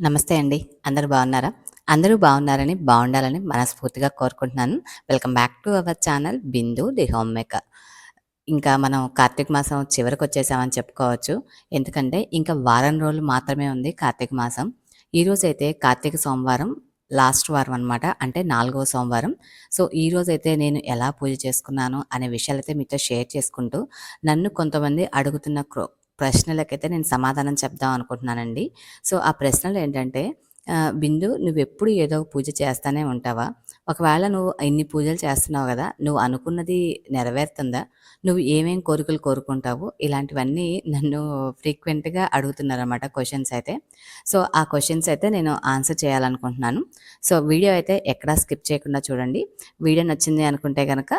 నమస్తే అండి. అందరూ బాగున్నారా? అందరూ బాగున్నారని, బాగుండాలని మనస్ఫూర్తిగా కోరుకుంటున్నాను. Welcome back to our channel 'Bindu the homemaker'. ఇంకా మనం కార్తీక మాసం చివరికి వచ్చేసామని చెప్పుకోవచ్చు. ఎందుకంటే ఇంకా వారం రోజులు మాత్రమే ఉంది కార్తీక మాసం. ఈరోజైతే కార్తీక సోమవారం లాస్ట్ వారం అనమాట. అంటే నాలుగవ సోమవారం. సో, ఈరోజైతే నేను ఎలా పూజ చేసుకున్నాను అనే విషయాలైతే మీతో షేర్ చేసుకుంటూ, నన్ను కొంతమంది అడుగుతున్న ప్రశ్నలకైతే నేను సమాధానం చెప్దాం అనుకుంటున్నానండి. సో, ఆ ప్రశ్నలు ఏంటంటే బిందు నువ్వు ఎప్పుడు ఏదో పూజ చేస్తానే ఉంటావా? ఒకవేళ నువ్వు ఇన్ని పూజలు చేస్తున్నావు కదా నువ్వు అనుకున్నది నెరవేరుతుందా? నువ్వు ఏమేం కోరికలు కోరుకుంటావు?" ఇలాంటివన్నీ నన్ను ఫ్రీక్వెంట్‌గా అడుగుతున్నారనమాట క్వశ్చన్స్ అయితే. సో, ఆ క్వశ్చన్స్ అయితే నేను ఆన్సర్ చేయాలనుకుంటున్నాను. సో, వీడియో అయితే ఎక్కడా స్కిప్ చేయకుండా చూడండి. వీడియో నచ్చింది అనుకుంటే కనుక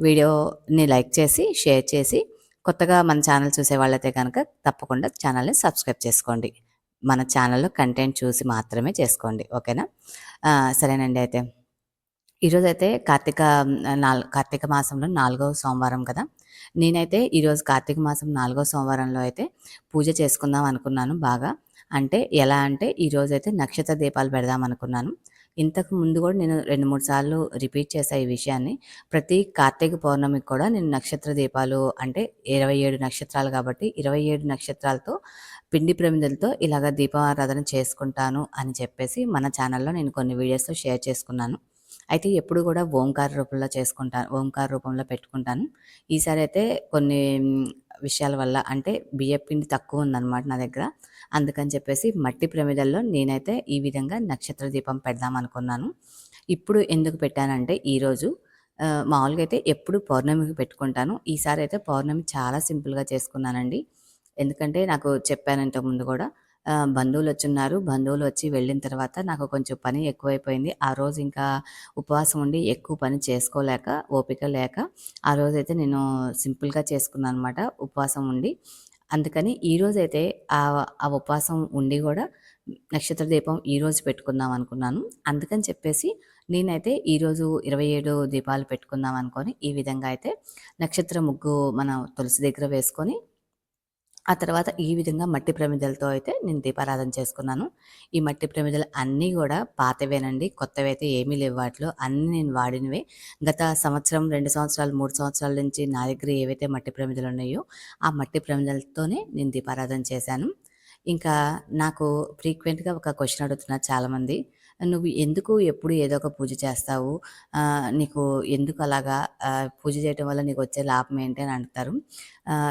వీడియోని లైక్ చేసి, షేర్ చేసి, కొత్తగా మన ఛానల్ చూసేవాళ్ళైతే కనుక తప్పకుండా ఛానల్‌ని సబ్స్క్రైబ్ చేసుకోండి. మన ఛానల్‌లో కంటెంట్ చూసి మాత్రమే చేసుకోండి. ఓకేనా? సరేనండి అయితే. ఈరోజైతే కార్తీక నాలుగు కార్తీక మాసంలో నాలుగవ సోమవారం కదా! నేనైతే ఈరోజు కార్తీక మాసం నాలుగో సోమవారంలో అయితే పూజ చేసుకుందాం అనుకున్నాను బాగా. అంటే ఎలా అంటే ఈరోజైతే నక్షత్ర దీపాలు పెడదాం అనుకున్నాను. ఇంతకు ముందు కూడా నేను 2, 3 సార్లు రిపీట్ చేశా ఈ విషయాన్ని. ప్రతి కార్తీక పౌర్ణమికి కూడా నేను నక్షత్ర దీపాలు అంటే 27 నక్షత్రాలు కాబట్టి 27 నక్షత్రాలతో పిండి ప్రమిదలతో ఇలాగ దీపారాధన చేసుకుంటాను అని చెప్పేసి మన ఛానల్‌లో నేను కొన్ని వీడియోస్తో షేర్ చేసుకున్నాను. అయితే ఎప్పుడు కూడా ఓంకార రూపంలో చేసుకుంటాను. ఓంకార రూపంలో పెట్టుకుంటాను. ఈసారి అయితే కొన్ని విషయాల వల్ల అంటే బియ్యపిండి తక్కువ ఉందనమాట నా దగ్గర. అందుకని చెప్పేసి మట్టి ప్రమిదల్లో నేనైతే ఈ విధంగా నక్షత్ర దీపం పెడదాం అనుకున్నాను. ఇప్పుడు ఎందుకు పెట్టానంటే ఈరోజు మామూలుగా అయితే ఎప్పుడు పౌర్ణమికి పెట్టుకుంటాను. ఈసారి అయితే పౌర్ణమి చాలా సింపుల్‌గా చేసుకున్నానండి. ఎందుకంటే నాకు చెప్పాను ఇంతకుముందు కూడా బంధువులు బంధువులొచ్చున్నారు. బంధువులు వచ్చి వెళ్ళిన తర్వాత నాకు కొంచెం పని ఎక్కువైపోయింది. ఆ రోజు ఇంకా ఉపవాసం ఉండి ఎక్కువ పని చేసుకోలేక, ఓపిక లేక ఆ రోజైతే నేను సింపుల్‌గా చేసుకున్నాను అనమాట ఉపవాసం ఉండి. అందుకని ఈరోజైతే ఆహ్, ఆ ఉపవాసం ఉండి కూడా నక్షత్ర దీపం ఈరోజు పెట్టుకుందాం అనుకున్నాను. అందుకని చెప్పేసి నేనైతే ఈరోజు 27 దీపాలు పెట్టుకుందాం అనుకొని ఈ విధంగా అయితే నక్షత్ర ముగ్గు మనం తులసి దగ్గర వేసుకొని ఆ తర్వాత ఈ విధంగా మట్టి ప్రమిదలతో అయితే నేను దీపారాధన చేసుకున్నాను. ఈ మట్టి ప్రమిదలు అన్నీ కూడా పాతవేనండి. కొత్తవి అయితే ఏమీ లేవు వాటిలో. అన్నీ నేను వాడినవే. గత సంవత్సరం, రెండు సంవత్సరాలు, మూడు సంవత్సరాల నుంచి నా దగ్గర ఏవైతే మట్టి ప్రమిదలు ఉన్నాయో ఆ మట్టి ప్రమిదలతోనే నేను దీపారాధన చేశాను. ఇంకా నాకు ఫ్రీక్వెంట్‌గా ఒక క్వశ్చన్ అడుగుతున్నారు చాలామంది. "నువ్వు ఎందుకు ఎప్పుడు ఏదో ఒక పూజ చేస్తావు? నీకు ఎందుకు అలాగా పూజ చేయటం వల్ల నీకు వచ్చే లాభం ఏంటి?" అని అంటారు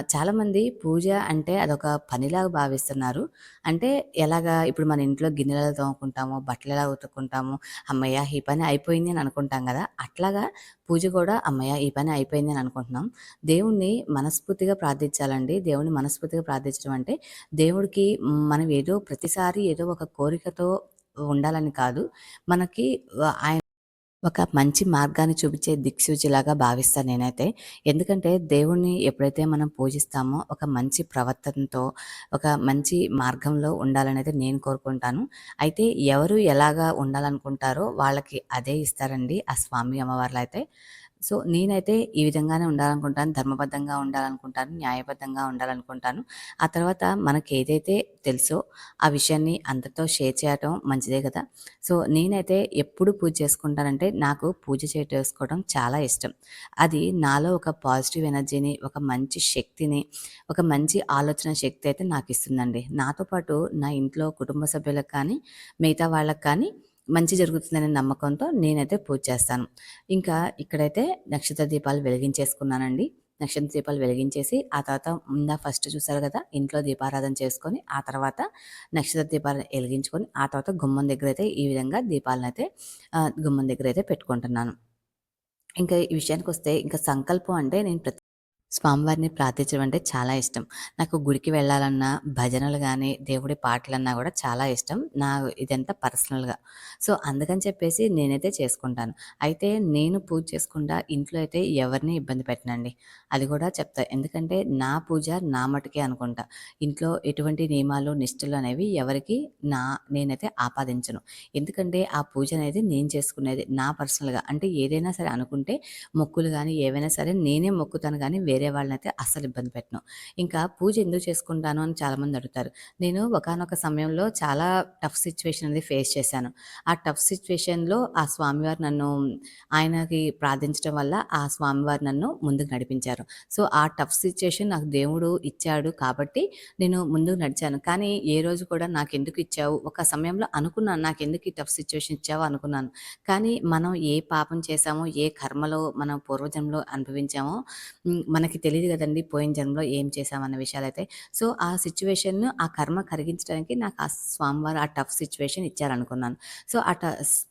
చాలామంది పూజ అంటే అదొక పనిలాగా భావిస్తున్నారు. అంటే ఎలాగా ఇప్పుడు మన ఇంట్లో గిన్నెలు ఎలా తోముకుంటాము, బట్టలు ఎలా ఉతుక్కుంటాము, అమ్మయ్య ఈ పని అయిపోయింది అని అనుకుంటాం కదా అట్లాగా పూజ కూడా అమ్మయ్య ఈ పని అయిపోయింది అని అనుకుంటున్నాం. దేవుణ్ణి మనస్ఫూర్తిగా ప్రార్థించాలండి. దేవుణ్ణి మనస్ఫూర్తిగా ప్రార్థించడం అంటే దేవుడికి మనం ఏదో ప్రతిసారి ఏదో ఒక కోరికతో ఉండాలని కాదు. మనకి ఆయన ఒక మంచి మార్గాన్ని చూపించే దిక్సూచిలాగా భావిస్తాను నేనైతే. ఎందుకంటే దేవుణ్ణి ఎప్పుడైతే మనం పూజిస్తామో ఒక మంచి ప్రవర్తనతో, ఒక మంచి మార్గంలో ఉండాలనైతే నేను కోరుకుంటాను. అయితే ఎవరు ఎలాగా ఉండాలనుకుంటారో వాళ్ళకి అదే ఇస్తారండి ఆ స్వామి అమ్మవార్లయితే. సో, నేనైతే ఈ విధంగానే ఉండాలనుకుంటాను. ధర్మబద్ధంగా ఉండాలనుకుంటాను. న్యాయబద్ధంగా ఉండాలనుకుంటాను. ఆ తర్వాత మనకి ఏదైతే తెలుసో ఆ విషయాన్ని అందరితో షేర్ చేయటం మంచిదే కదా సో, నేనైతే ఎప్పుడు పూజ చేసుకుంటానంటే నాకు పూజ చేసుకోవడం చాలా ఇష్టం. అది నాలో ఒక పాజిటివ్ ఎనర్జీని, ఒక మంచి శక్తిని, ఒక మంచి ఆలోచన శక్తి అయితే నాకు ఇస్తుందండి నాతో పాటు నా ఇంట్లో కుటుంబ సభ్యులకు కానీ, మిగతా వాళ్ళకి కానీ మంచి జరుగుతుందనే నమ్మకంతో నేనైతే పూజ చేస్తాను. ఇంకా ఇక్కడైతే నక్షత్ర దీపాలు వెలిగించేసుకున్నానండి. నక్షత్ర దీపాలు వెలిగించేసి ఆ తర్వాత ముందా ఫస్ట్ చూసారు కదా ఇంట్లో దీపారాధన చేసుకొని, ఆ తర్వాత నక్షత్ర దీపాలు వెలిగించుకొని ఆ తర్వాత గుమ్మం దగ్గర అయితే ఈ విధంగా దీపాలనైతే అయితే గుమ్మం అయితే పెట్టుకుంటున్నాను. ఇంకా ఈ విషయానికి వస్తే ఇంకా సంకల్పం అంటే నేను ప్రతి స్వామివారిని ప్రార్థించడం అంటే చాలా ఇష్టం. నాకు గుడికి వెళ్ళాలన్నా, భజనలు కానీ దేవుడి పాటలన్నా కూడా చాలా ఇష్టం. నా ఇదంతా పర్సనల్‌గా. సో, అందుకని చెప్పేసి నేనైతే చేసుకుంటాను. అయితే నేను పూజ చేసుకుండా ఇంట్లో అయితే ఎవరిని ఇబ్బంది పెట్టనండి. అది కూడా చెప్తా. ఎందుకంటే నా పూజ నా మటుకే అనుకుంటా. ఇంట్లో ఎటువంటి నియమాలు, నిష్ఠలు అనేవి ఎవరికి నా నేనైతే ఆపాదించను. ఎందుకంటే ఆ పూజ అనేది నేను చేసుకునేది. నా పర్సనల్‌గా. అంటే ఏదైనా సరే అనుకుంటే మొక్కులు కానీ ఏవైనా సరే నేనే మొక్కుతాను కానీ వేరే వేరే వాళ్ళనైతే అస్సలు ఇబ్బంది పెట్టను. ఇంకా పూజ ఎందుకు చేసుకుంటాను అని చాలామంది అడుగుతారు. నేను ఒకానొక సమయంలో చాలా టఫ్ సిచ్యువేషన్ అనేది ఫేస్ చేశాను. ఆ టఫ్ సిచ్యువేషన్లో ఆ స్వామివారు నన్ను ఆయనకి ప్రార్థించడం వల్ల ఆ స్వామివారు నన్ను ముందుకు నడిపించారు. సో, ఆ టఫ్ సిచ్యువేషన్ నాకు దేవుడు ఇచ్చాడు కాబట్టి నేను ముందుకు నడిచాను. కానీ ఏ రోజు కూడా నాకు ఎందుకు ఇచ్చావు? ఒక సమయంలో అనుకున్నాను నాకెందుకు ఈ టఫ్ సిచ్యువేషన్ ఇచ్చావు అనుకున్నాను. కానీ మనం ఏ పాపం చేశామో, ఏ కర్మలో మనం పూర్వజంలో అనుభవించామో మన మనకి తెలియదు కదండి పోయిన జన్మలో ఏం చేశామన్న విషయాలైతే. సో, ఆ సిట్యుయేషన్‌ను ఆ కర్మ కరిగించడానికి నాకు ఆ స్వామివారు ఆ టఫ్ సిచ్యువేషన్ ఇచ్చారనుకున్నాను. సో, ఆ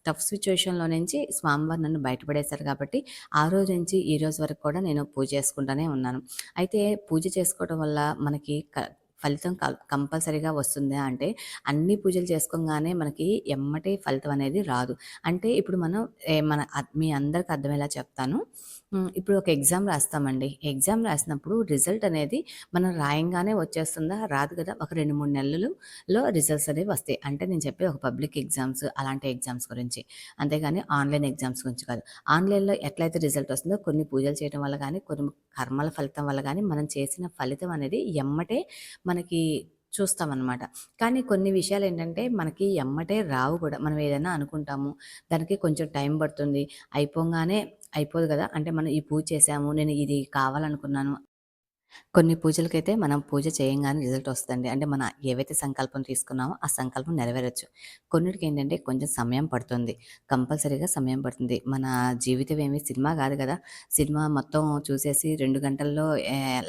టఫ్ సిచ్యువేషన్లో నుంచి స్వామివారు నన్ను బయటపడేశారు కాబట్టి, ఆ రోజు నుంచి ఈ రోజు వరకు కూడా నేను పూజ చేసుకుంటానే ఉన్నాను. అయితే పూజ చేసుకోవడం వల్ల మనకి క ఫలితం కల్ కంపల్సరీగా వస్తుందా అంటే, అన్ని పూజలు చేసుకోగానే మనకి ఎమ్మటే ఫలితం అనేది రాదు. అంటే ఇప్పుడు మనం మన మీ అందరికి అర్థమయ్యేలా చెప్తాను. ఇప్పుడు ఒక ఎగ్జామ్ రాస్తామండి. ఎగ్జామ్ రాసినప్పుడు రిజల్ట్ అనేది మనం రాయంగానే వచ్చేస్తుందా? రాదు కదా! ఒక 2, 3 నెలలలో రిజల్ట్స్ అనేవి వస్తాయి. అంటే నేను చెప్పే ఒక పబ్లిక్ ఎగ్జామ్స్ అలాంటి ఎగ్జామ్స్ గురించి. అంతేగాని ఆన్‌లైన్ ఎగ్జామ్స్ గురించి కాదు. ఆన్‌లైన్‌లో ఎట్లయితే రిజల్ట్ వస్తుందో కొన్ని పూజలు చేయడం వల్ల కానీ కొన్ని కర్మల ఫలితం వల్ల కానీ మనం చేసిన ఫలితం అనేది ఎమ్మటే మనకి చూస్తామన్నమాట కానీ కొన్ని విషయాలు ఏంటంటే మనకి ఎమ్మటే రావు కూడా. మనం ఏదైనా అనుకుంటాము. దానికి కొంచెం టైం పడుతుంది. అయిపోగానే అయిపోదు కదా అంటే మనం ఈ పూజ చేసాము నేను ఇది కావాలనుకున్నాను. కొన్ని పూజలకైతే మనం పూజ చేయంగానే రిజల్ట్ వస్తుంది అంటే మన ఏవైతే సంకల్పం తీసుకున్నామో ఆ సంకల్పం నెరవేరొచ్చు. కొన్నిటికేంటంటే కొంచెం సమయం పడుతుంది. కంపల్సరీగా సమయం పడుతుంది. మన జీవితం ఏమి సినిమా కాదు కదా సినిమా మొత్తం చూసేసి రెండు గంటల్లో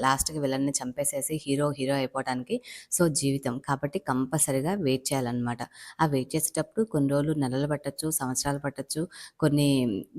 లాస్ట్‌కి వెళ్ళని చంపేసేసి హీరో, హీరో అయిపోవడానికి సో, జీవితం. కాబట్టి కంపల్సరీగా వెయిట్ చేయాలన్నమాట ఆ వెయిట్ చేసేటప్పుడు కొన్ని రోజులు నెలలు పట్టొచ్చు, సంవత్సరాలు పట్టచ్చు కొన్ని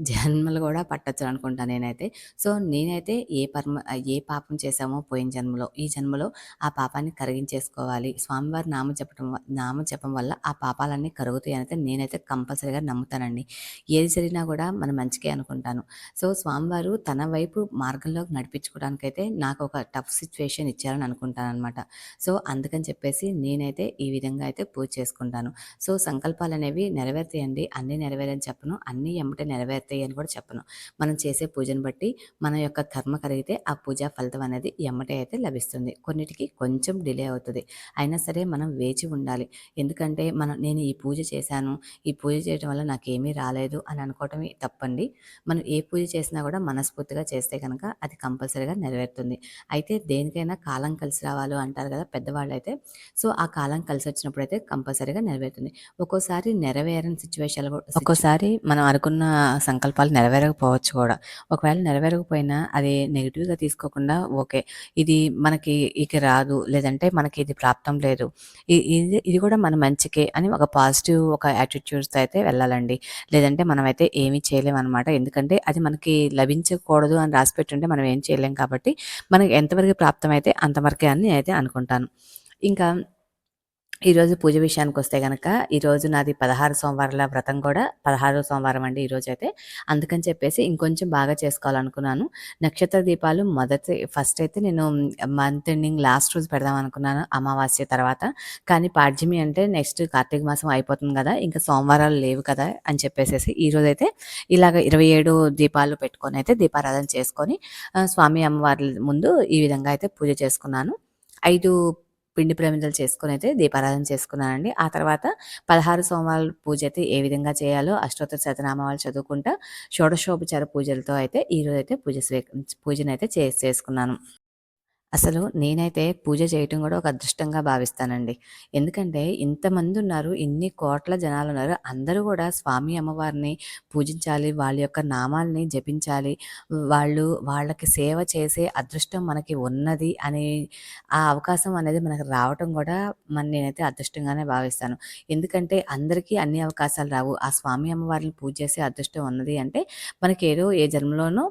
జన్మలు కూడా పట్టచ్చు అనుకుంటా నేనైతే. సో, నేనైతే ఏ పర్మ ఏ పాపం చేశాము పోయిన జన్మలో, ఈ జన్మలో ఆ పాపాన్ని కరిగించేసుకోవాలి. స్వామివారి నామ చెప్పడం నామ చెప్పడం వల్ల ఆ పాపాలన్నీ కరుగుతాయి అయితే నేనైతే కంపల్సరీగా నమ్ముతానండి. ఏది జరిగినా కూడా మన మంచికే అనుకుంటాను. సో, స్వామివారు తన వైపు మార్గంలోకి నడిపించుకోవడానికైతే ఒక టఫ్ సిచ్యువేషన్ ఇచ్చారని అనుకుంటాను అనమాట సో, అందుకని చెప్పేసి నేనైతే ఈ విధంగా అయితే పూజ చేసుకుంటాను. సో, సంకల్పాలు అనేవి నెరవేర్తాయండి అన్నీ నెరవేరని చెప్పను. అన్నీ ఎమ్మటే నెరవేర్తాయి అని కూడా చెప్పను. మనం చేసే పూజను బట్టి మన యొక్క కర్మ కరిగితే ఆ పూజా ఫలితం అనేది ఎమ్మటే అయితే లభిస్తుంది. కొన్నిటికి కొంచెం డిలే అవుతుంది అయినా సరే మనం వేచి ఉండాలి. ఎందుకంటే మనం నేను ఈ పూజ చేశాను. ఈ పూజ చేయటం వల్ల నాకేమీ రాలేదు అని అనుకోవటం తప్పండి. మనం ఏ పూజ చేసినా కూడా మనస్ఫూర్తిగా చేస్తే కనుక అది కంపల్సరీగా నెరవేరుతుంది. అయితే దేనికైనా కాలం కలిసి రావాలి అంటారు కదా పెద్దవాళ్ళు అయితే సో, ఆ కాలం కలిసి వచ్చినప్పుడు అయితే కంపల్సరీగా నెరవేరుతుంది. ఒక్కోసారి నెరవేరని సిచ్యువేషన్ ఒక్కోసారి మనం అనుకున్న సంకల్పాలు నెరవేరకపోవచ్చు కూడా. ఒకవేళ నెరవేరకపోయినా అది నెగిటివ్గా తీసుకోకుండా ఓకే. ఇది మనకి ఇక రాదు. లేదంటే మనకి ఇది ప్రాప్తం లేదు. ఇది ఇది కూడా మన మంచికే అని ఒక పాజిటివ్ ఒక యాటిట్యూడ్స్‌తో అయితే వెళ్ళాలండి. లేదంటే మనమైతే ఏమీ చేయలేమనమాట. ఎందుకంటే అది మనకి లభించకూడదు అని రాసిపెట్టుంటే మనం ఏం చేయలేం కాబట్టి మనకి ఎంతవరకు ప్రాప్తమైతే అంతవరకే అని నేనైతే అనుకుంటాను. ఇంకా ఈరోజు పూజ విషయానికి వస్తే కనుక ఈరోజు నాది 16 సోమవారాల వ్రతం కూడా 16 సోమవారం అండి ఈరోజు అయితే అందుకని చెప్పేసి ఇంకొంచెం బాగా చేసుకోవాలనుకున్నాను. నక్షత్ర దీపాలు మొదటి ఫస్ట్ అయితే నేను మంత్ ఎండింగ్ లాస్ట్ రోజు పెడదాం అనుకున్నాను అమావాస్య తర్వాత. కానీ పాడ్యమి అంటే నెక్స్ట్ కార్తీక మాసం అయిపోతుంది కదా ఇంకా సోమవారాలు లేవు కదా! అని చెప్పేసేసి అయితే ఇలాగ 27 దీపాలు పెట్టుకొని అయితే దీపారాధన చేసుకొని స్వామి అమ్మవారి ముందు ఈ విధంగా అయితే పూజ చేసుకున్నాను. ఐదు పిండి ప్రమిదలు అయితే దీపారాధన చేసుకున్నానండి. ఆ తర్వాత 16 సోమవారాల పూజ అయితే ఏ విధంగా చేయాలో అష్టోత్తర శతనామాలు చదువుకుంటా షోడశోపచార పూజలతో అయితే ఈరోజైతే పూజ స్వీ పూజనైతే చేసి చేసుకున్నాను. అసలు నేనైతే పూజ చేయటం కూడా ఒక అదృష్టంగా భావిస్తానండి. ఎందుకంటే ఇంతమంది ఉన్నారు ఇన్ని కోట్ల జనాలు ఉన్నారు అందరూ కూడా స్వామి అమ్మవారిని పూజించాలి. వాళ్ళ యొక్క నామాల్ని జపించాలి. వాళ్ళు వాళ్ళకి సేవ చేసే అదృష్టం మనకి ఉన్నది అని ఆ అవకాశం అనేది మనకు రావటం కూడా మన నేనైతే అదృష్టంగానే భావిస్తాను. ఎందుకంటే అందరికీ అన్ని అవకాశాలు రావు. ఆ స్వామి అమ్మవారిని పూజ చేసే అదృష్టం ఉన్నది అంటే మనకి ఏదో ఏ జన్మలోనూ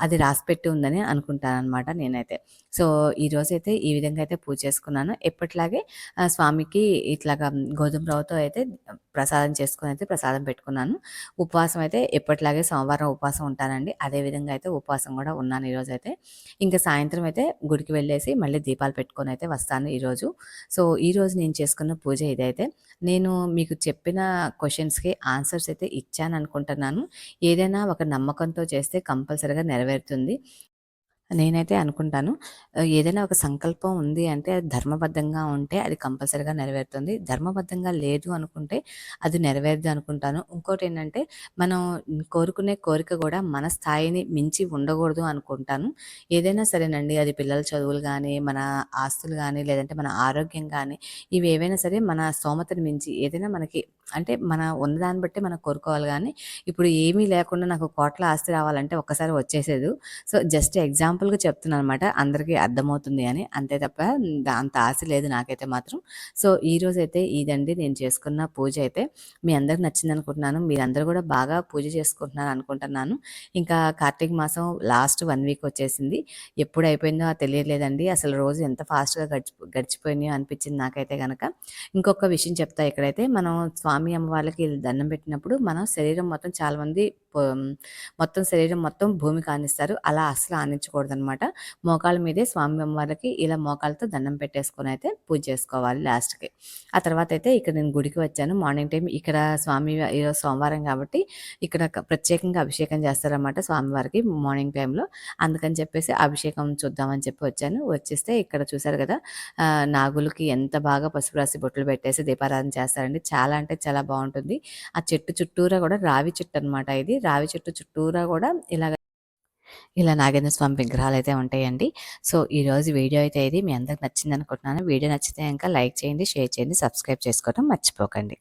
అది రాసిపెట్టి ఉందని అనుకుంటాననమాట నేనైతే. సో, ఈరోజైతే ఈ విధంగా అయితే పూజ చేసుకున్నాను. ఎప్పటిలాగే స్వామికి ఇట్లాగా గోధుమ రవ్వతో అయితే ప్రసాదం చేసుకొనైతే ప్రసాదం పెట్టుకున్నాను. ఉపవాసం అయితే ఎప్పటిలాగే సోమవారం ఉపవాసం ఉంటానండి. అదే విధంగా అయితే ఉపవాసం కూడా ఉన్నాను ఈరోజు అయితే ఇంకా సాయంత్రం అయితే గుడికి వెళ్ళేసి మళ్ళీ దీపాలు పెట్టుకొనైతే వస్తాను ఈరోజు. సో, ఈరోజు నేను చేసుకున్న పూజ ఇదైతే. నేను మీకు చెప్పిన క్వశ్చన్స్కి ఆన్సర్స్ అయితే ఇచ్చాను అనుకుంటున్నాను ఏదైనా ఒక నమ్మకంతో చేస్తే కంపల్సరీ కంపల్సరీగా నెరవేరుతుంది. నేనైతే అనుకుంటాను ఏదైనా ఒక సంకల్పం ఉంది అంటే అది ధర్మబద్ధంగా ఉంటే అది కంపల్సరిగా నెరవేరుతుంది. ధర్మబద్ధంగా లేదు అనుకుంటే అది నెరవేరదు అనుకుంటాను. ఇంకోటి ఏంటంటే మనం కోరుకునే కోరిక కూడా మన స్థాయిని మించి ఉండకూడదు అనుకుంటాను. ఏదైనా సరేనండి అది పిల్లల చదువులు కానీ మన ఆస్తులు కానీ లేదంటే మన ఆరోగ్యం కానీ ఇవి ఏవైనా సరే మన స్తోమతను మించి ఏదైనా మనకి అంటే మన ఉన్నదాన్ని బట్టే మనం కోరుకోవాలి కానీ ఇప్పుడు ఏమీ లేకుండా నాకు కోట్ల ఆస్తి రావాలంటే ఒక్కసారి వచ్చేసేదు. సో, జస్ట్ ఎగ్జాంపుల్‌గా చెప్తున్నాను అనమాట అందరికీ అర్థమవుతుంది అని. అంతే తప్ప అంత ఆశ లేదు నాకైతే మాత్రం. సో, ఈరోజైతే ఇదండి నేను చేసుకున్న పూజ అయితే. మీ అందరికి నచ్చింది అనుకుంటున్నాను మీరందరూ కూడా బాగా పూజ చేసుకుంటున్నారు అనుకుంటున్నాను. ఇంకా కార్తీక మాసం లాస్ట్ వన్ వీక్ వచ్చేసింది. ఎప్పుడు అయిపోయిందో తెలియట్లేదండి. అసలు రోజు ఎంత ఫాస్ట్‌గా గడిచి గడిచిపోయినాయో అనిపించింది నాకైతే కనుక ఇంకొక విషయం చెప్తా ఇక్కడైతే మనం స్వామి అమ్మవార్లకి దండం పెట్టినప్పుడు మనం శరీరం మొత్తం చాలామంది మొత్తం శరీరం మొత్తం భూమికి ఆనిస్తారు. అలా అస్సలు ఆనించకూడదనమాట. మోకాళ్ళ మీదే స్వామి అమ్మవారికి ఇలా మోకాళ్ళతో దండం పెట్టేసుకొని అయితే పూజ చేసుకోవాలి లాస్ట్‌కి. ఆ తర్వాత అయితే ఇక్కడ నేను గుడికి వచ్చాను. మార్నింగ్ టైం ఇక్కడ స్వామి ఈరోజు సోమవారం కాబట్టి ఇక్కడ ప్రత్యేకంగా అభిషేకం చేస్తారన్నమాట స్వామివారికి మార్నింగ్ టైంలో. అందుకని చెప్పేసి అభిషేకం చూద్దామని చెప్పి వచ్చాను. వచ్చేస్తే ఇక్కడ చూసారు కదా! నాగులకి ఎంత బాగా పసుపు రాసి బొట్లు పెట్టేసి దీపారాధన చేస్తారండి. చాలా అంటే చాలా బాగుంటుంది ఆ చెట్టు చుట్టూరా కూడా రావి చెట్టు అనమాట ఇది. రావి చెట్టు చుట్టూరా కూడా ఇలాగ ఇలా నాగేంద్ర స్వామి విగ్రహాలు అయితే ఉంటాయండి. సో, ఈరోజు వీడియో అయితే ఇది. మీ అందరికి నచ్చింది అనుకుంటున్నాను వీడియో నచ్చితే ఇంకా లైక్ చేయండి, షేర్ చేయండి, సబ్స్క్రైబ్ చేసుకోవడం మర్చిపోకండి.